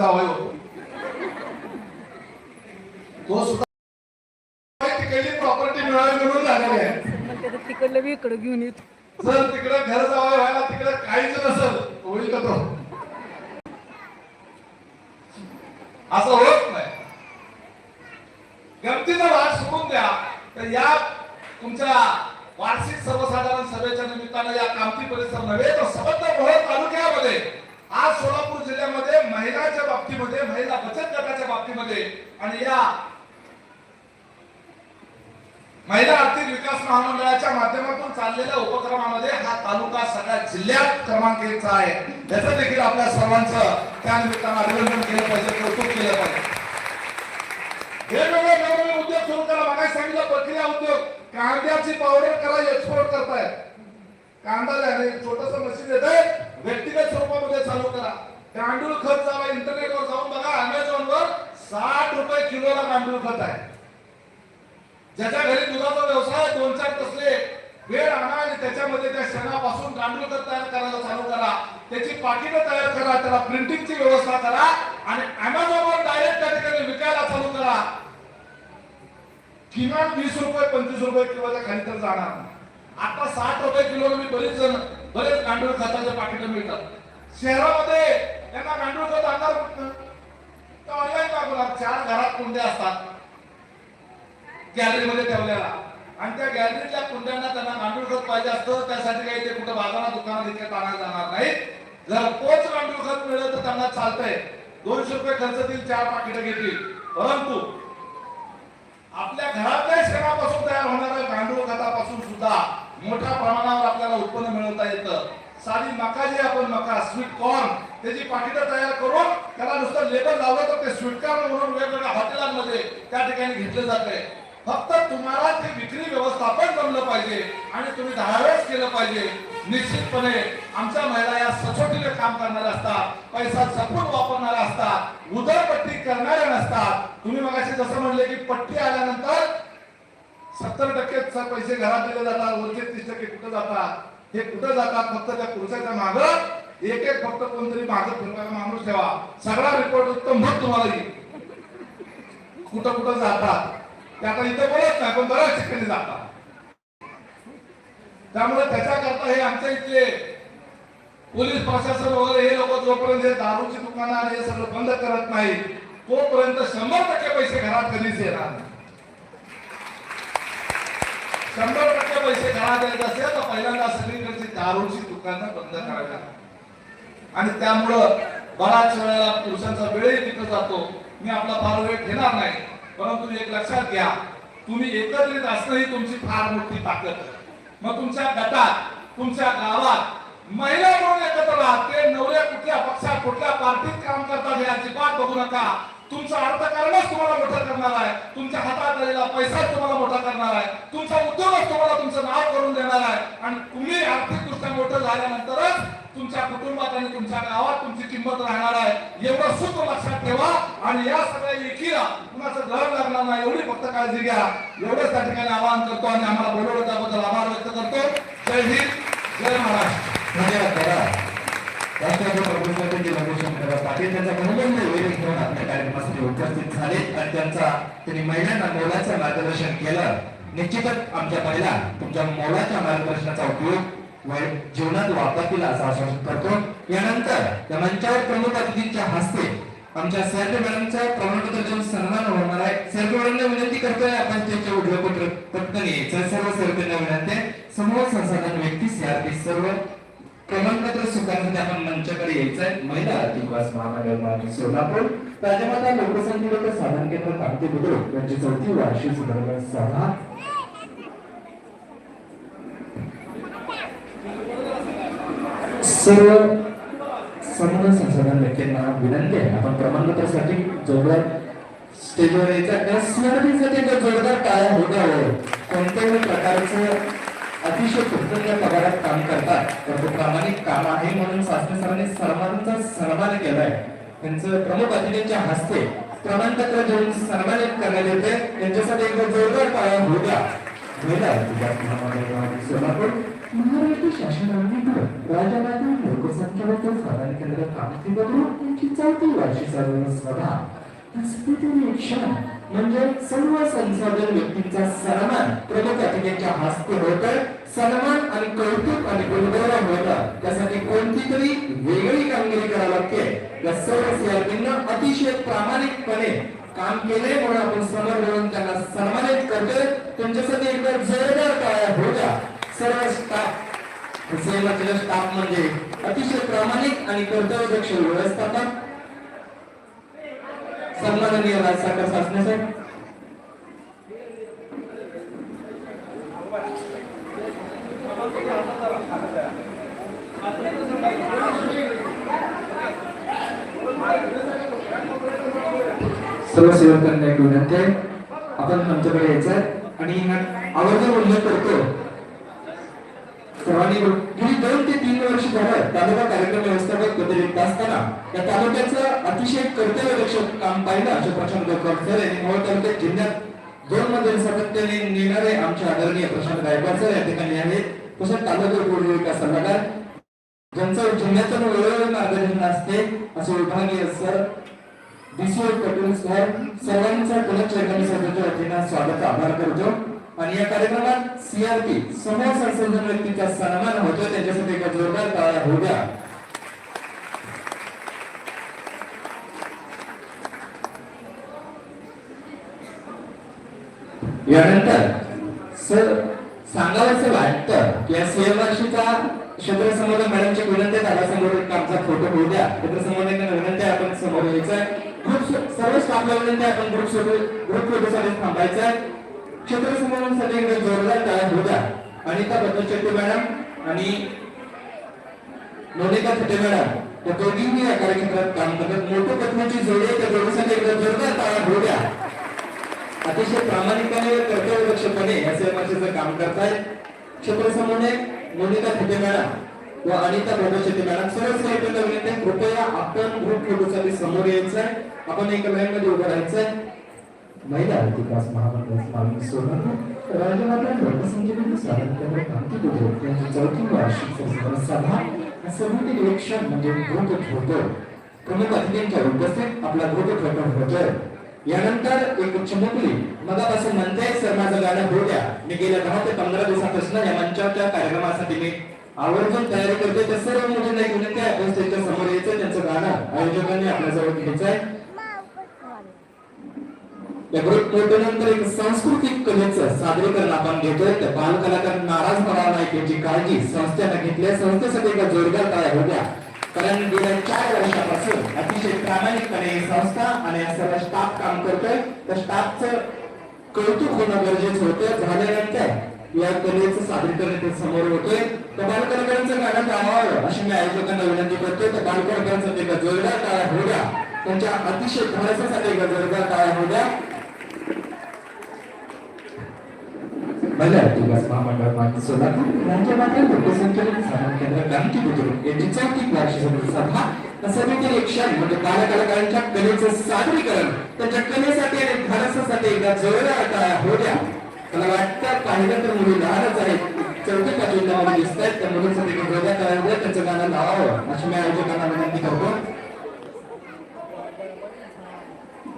जावाय होतो. तो सुद्धा तिकडली प्रॉपर्टी मिळावी म्हणून झालेली आहे. तिकडलं इकडं घेऊन येतो. जर तिकडे घर जावं व्हायला तिकडे काहीच नसेल होईल का तो? असं होत नाही. गमतीचा भाग सोडून द्या. तर या तुमच्या वार्षिक सर्वसाधारण सभेच्या निमित्तानं या कामती परिसर नव्हे तर सबंध मोहोळ तालुक्यामध्ये आज सोलापूर जिल्ह्यामध्ये बाबतीमध्ये महिला बचत गटाच्या बाबतीमध्ये आणि या महिला आर्थिक विकास महामंडळाच्या माध्यमातून चाललेल्या उपक्रमामध्ये हा तालुका सगळ्या जिल्ह्यात क्रमांक एकचा आहे. याचं देखील आपल्या सर्वांचं त्या निमित्तानं अभिनंदन केलं पाहिजे कौतुक केलं पाहिजे. वेगवेगळे नवनवीन उद्योग सुरू करा मागास सांगितलं प्रक्रिया उद्योग. कांद्याची पावडर करा एक्सपोर्ट करतायत. कांदा झाले छोटस मशीन येत आहे व्यक्तिगत स्वरूपामध्ये चालू करा. गांडूळ खत जावा इंटरनेटवर जाऊन बघा अमेझॉन वर साठ रुपये किलोला गांडूळ खत आहे. ज्याच्या घरी दुधाचा व्यवसाय दोन चार तसले वेळ आणा आणि त्याच्यामध्ये त्या शेणापासून गांडूळ खत तयार करायला चालू करा. त्याची पाकिटं तयार करा त्याला प्रिंटिंगची व्यवस्था करा आणि अमेझॉन वर डायरेक्ट त्या ठिकाणी विकायला चालू करा. किमान वीस रुपये पंचवीस रुपये किलोच्या खाली तर जाणार. आता साठ रुपये किलो मी बरेच जण बरेच गांडूळ खताचे पाकिटं मिळतात. शहरामध्ये त्यांना गांडूळ खत आणणार कुठनं तर ऑनलाईन बोला चार घरात कुंड्या असतात. गॅलरीमध्ये ठेवलेला. आणि त्या गॅलरीतल्या कुंड्यांना त्यांना गांडूळ खत पाहिजे असतं त्यासाठी काही ते कुठं बाजारात दुकानात इथे ताणा जाणार नाही जर पोच गांडूळ खत मिळलं तर त्यांना चालतंय. दोनशे रुपये खर्च देईल चार पाकिटं घेतील. परंतु आपल्या घरातल्या शेणापासून तयार होणाऱ्या गांडूळ खतापासून सुद्धा मोठ्या प्रमाणावर आपल्याला उत्पन्न मिळवता येतं. साधी मका जी आपण मका स्वीट कॉर्न त्याची पाकिटं तयार करून त्याला नुसतं लेबल लावलं तर ते स्वीट म्हणून वेगवेगळ्या हॉटेलांमध्ये त्या ठिकाणी घेतलं जाते फक्त तुम्हाला ते विक्री व्यवस्थापन जमलं पाहिजे आणि तुम्ही दहावेच केलं पाहिजे. निश्चितपणे आमच्या महिला या सचोटीने काम करणाऱ्या असतात पैसा सपून वापरणाऱ्या असतात उदरपट्टी करणाऱ्या नसतात. तुम्ही मगाशी जसं म्हणले की पट्टी आल्यानंतर सत्तर टक्के पैसे घरात दिले जातात वरचे तीस टक्के कुठं जातात? हे कुठं जातात? फक्त त्या खुर्च्याच्या मागं एक एक फक्त कोणतरी माग फिरवायला माणूस ठेवा. सगळा रिपोर्ट उत्तम भर तुम्हाला येईल. कुठं कुठं जातात. ते आता इथे बोलत नाही पण बऱ्याच ठिकाणी जातात. त्यामुळे त्याच्याकरता हे आमच्या इथले पोलीस प्रशासन वगैरे हे लोक जोपर्यंत हे दारूची दुकानं आणि हे सगळं बंद करत नाही तोपर्यंत शंभर टक्के पैसे घरात कधीच येणार नाही. शंभर टक्के पैसे घरात येत असेल तर पहिल्यांदा सगळीकडची दारूची दुकानं बंद करायला. आणि त्यामुळं बराच वेळेला पुरुषांचा वेळही तिथं जातो. मी आपला फार वेळ घेणार नाही. परंतु एक लक्षात घ्या तुम्ही एकत्रित असणं ही तुमची फार मोठी ताकद आहे. मग तुमच्या गटात तुमच्या गावात महिला म्हणून एकत्र राहते नवऱ्या कुठल्या पक्षात कुठल्या पार्टीत काम करतात हे अजिबात बघू नका. तुमचं अर्थकारणच तुम्हाला मोठं करणार आहे. तुमच्या हातात आलेला पैसा तुम्हाला मोठा करणार आहे. तुमचा उद्योगच तुम्हाला तुमचं नाव करून देणार आहे. आणि तुम्ही आर्थिकदृष्ट्या मोठं झाल्यानंतरच तुमच्या कुटुंबात आणि तुमच्या गावात तुमची किंमत राहणार आहे. एवढं सूत्र लक्षात ठेवा आणि या सगळ्या एकीला कुणाचं घर लागणार नाही एवढी फक्त काळजी घ्या. एवढंच त्या ठिकाणी आवाहन करतो आणि आम्हाला बोलवलं त्याबद्दल आभार व्यक्त करतो. जय हिंद जय महाराष्ट्र. धन्यवाद दादा. राष्ट्रपती पाटील त्यांचा बहुमूल्य वेळ घेऊन आपल्या कार्यक्रमासाठी उपस्थित झाले आणि त्यांचा त्यांनी महिलांना मोलाचं मार्गदर्शन केलं. निश्चितच आमच्या महिला तुमच्या मोलाच्या मार्गदर्शनाचा उपयोग म्हणजे जीवनात वापरतील असं आश्वासन करतो. यानंतर या मंचावर प्रमुख अतिथींच्या हस्ते आमच्या सर्व मॅडमचा प्रमाणपत्र देऊन सन्मान होणार आहे सर्व मॅडमला विनंती करतोय आपण त्यांच्या उद्योगपत्र पत्र पटकन यायचं सर्व सर्वांना विनंती समूह संसाधन व्यक्ती सीआरपी सर्व प्रमाणपत्र स्वीकारण्यासाठी आपण मंचाकडे यायचंय महिला आर्थिक विकास महामंडळ महाराष्ट्र सोलापूर. राजमाता लोकसंख्येवर साधन केंद्र कामती बुद्रुक यांची चौथी वार्षिक सुधारणा सभा. सर्व समूह संसाधन व्यक्तींना विनंती आहे. आपण प्रमाणपत्रासाठी जोरदार स्टेजवर यायचा त्या स्मरणीसाठी जर जोरदार टाळ्या होण्यावर कोणत्याही प्रकारचं अतिशय उत्तम पगारात काम करतात. तर तो प्रामाणिक काम आहे म्हणून शासन सरांनी सर्वांचा सन्मान केलाय. त्यांचं प्रमुख अतिथींच्या हस्ते प्रमाणपत्र देऊन सन्मानित करण्यात येते. त्यांच्यासाठी एकदा जोरदार टाळ्या होता सोलापूर. महाराष्ट्र शासनाने राजामाता लोकसंख्येबद्दल साधन केंद्र कामती बघून यांची चौथी वार्षिक साधारण सभा. स्मृती म्हणजे सर्व संसाधन व्यक्तींचा सन्मान प्रमुख अतिथींच्या हस्ते होत सन्मान आणि कौतुक आणि गुणगौरव होता. त्यासाठी कोणती तरी वेगळी कामगिरी करावी लागते. या सर्व सीआरपींना अतिशय प्रामाणिकपणे काम केले म्हणून आपण समोर घेऊन त्यांना सन्मानित करतोय. त्यांच्यासाठी एकदा जोरदार टाळ्या होत्या सर्व स्टाफ सीएमआरचे स्टाफ म्हणजे अतिशय प्रामाणिक आणि कर्तव्यदक्ष व्यवस्थापक. सन्माननीय राजसाकर सासने साहेब. सर्व सेवकांना एक विनंती आहे. आपण आमच्याकडे यायचं आणि आवर्जून उल्लेख करतो. सर्वांनी गेली दोन ते तीन वर्ष झालं तालुका कार्यक्रम व्यवस्थापक पदवित असताना या तालुक्याचं अतिशय कर्तव्य कर्तव्यदक्ष काम पाहिलं अशा प्रशांत गोकर सर यांनी. मोहोळ तालुक्यात जिल्ह्यात दोन मध्ये सातत्याने नेणारे आमचे आदरणीय प्रशांत गायकवाड सर या ठिकाणी आहेत. तसंच तालुका पूर्व विकास सल्लागार ज्यांचं जिल्ह्याचं वेळोवेळी मार्गदर्शन असते असे विभागीय सर डीसीओ पटेल सर सर्वांचा पुनश्चैतन्य एकदा सभेच्या वतीनं स्वागत आभार करतो. आणि या कार्यक्रमात सीआरपी समूह संशोधन व्यक्तीचा सन्मान होतो त्याच्यासाठी एका जोरदार टाळ्या होऊ द्या यानंतर सर सांगावंसं वाटतं की या सीएमआरशीचा क्षेत्र समोर मॅडमची विनंती आहे. समोर एक आमचा फोटो होऊ द्या क्षेत्र समोर विनंती आहे. आपण समोर यायचं आहे ग्रुप सर्व स्टाफला विनंती आहे. आपण ग्रुप फोटो ग्रुप फोटोसाठी थांबायचं आहे क्षेत्र समोरांसाठी जोरदार टाळ्या होऊ द्या. अनिता भट्टाचार्य मॅडम आणि नोनिका थटे मॅडम त्या दोघींनी या कार्यक्रमात काम करतात मोठ्या पत्नीची जोडी त्या दोघीसाठी एकदा जोरदार टाळ्या होत्या अतिशय प्रामाणिकपणे कर्तव्यपक्षपणे कर्तव्यदक्षपणे या सेवाचे काम करतायत क्षेत्रसमोर मोनिका थिटे मॅडम व अनिता शेट्टी मॅडम. सर्व सहकार्य कृपया आपण ग्रुप फोटोसाठी समोर यायचं आहे आपण एक लाईन मध्ये उभं राहायचं आहे महिला विकास महामंडळ मागणी सोडून राजमाता लोकसंख्येने स्वातंत्र्य क्रांती बुद्रुक यांची चौथी वार्षिक संस्मरण सभा समिती निरीक्षण म्हणजे ग्रुप फोटो प्रमुख अतिथींच्या उपस्थित आपला ग्रुप फोटो होतोय यानंतर एक चमकली मगापासून म्हणते सर माझं गाणं होऊ द्या. मी गेल्या दहा ते पंधरा दिवसापासून या मंचाच्या कार्यक्रमासाठी मी आवर्जून तयारी करते. त्या सर्व मुलींना एक विनंती आहे आपण त्यांच्यासमोर यायचं. त्यांचं गाणं आयोजकांनी आपल्याजवळ घ्यायचं आहे या ग्रुप नंतर एक सांस्कृतिक कलेचं सादरीकरण आपण घेतोय. तर बाल कलाकार नाराज होणार नाही याची काळजी संस्थेनं घेतली संस्थेसाठी एका जोरदार तयार होत्या कारण गेल्या चार वर्षापासून अतिशय प्रामाणिकपणे संस्था आणि सर्व स्टाफ काम करतोय. तर स्टाफचं कौतुक होणं गरजेचं होतं. झाल्यानंतर या कलेचं सादरीकरण ते समोर होतोय. त्या बालकलाकारांचं गाणं गावावं अशी मी आयोजकांना विनंती करतोय. त्या बालकलाकारांसाठी एका जोरदार तयार होऊ द्या. त्यांच्या अतिशय भरसासाठी एका जोरदार तयार होऊ द्या महिला विकास महामंडळ मागणी सोलापूर राज्यमाता लोकसंचालित साधन केंद्र क्रांती बुद्रुक यांची चौथी वार्षिक सभा. या क्षण म्हणजे बालकलाकारांच्या कलेचं सादरीकरण त्यांच्या कलेसाठी आणि धाडसासाठी एकदा जोरदार टाळ्या होत्या. मला वाटतं पाहिलं तर मुली लहानच आहेत. चौथी पाचवीला मध्ये दिसत आहेत. त्या मुलींसाठी जोरदार टाळ्या होत्या त्यांचं गाणं लावावं अशी मी आयोजकांना विनंती करतो.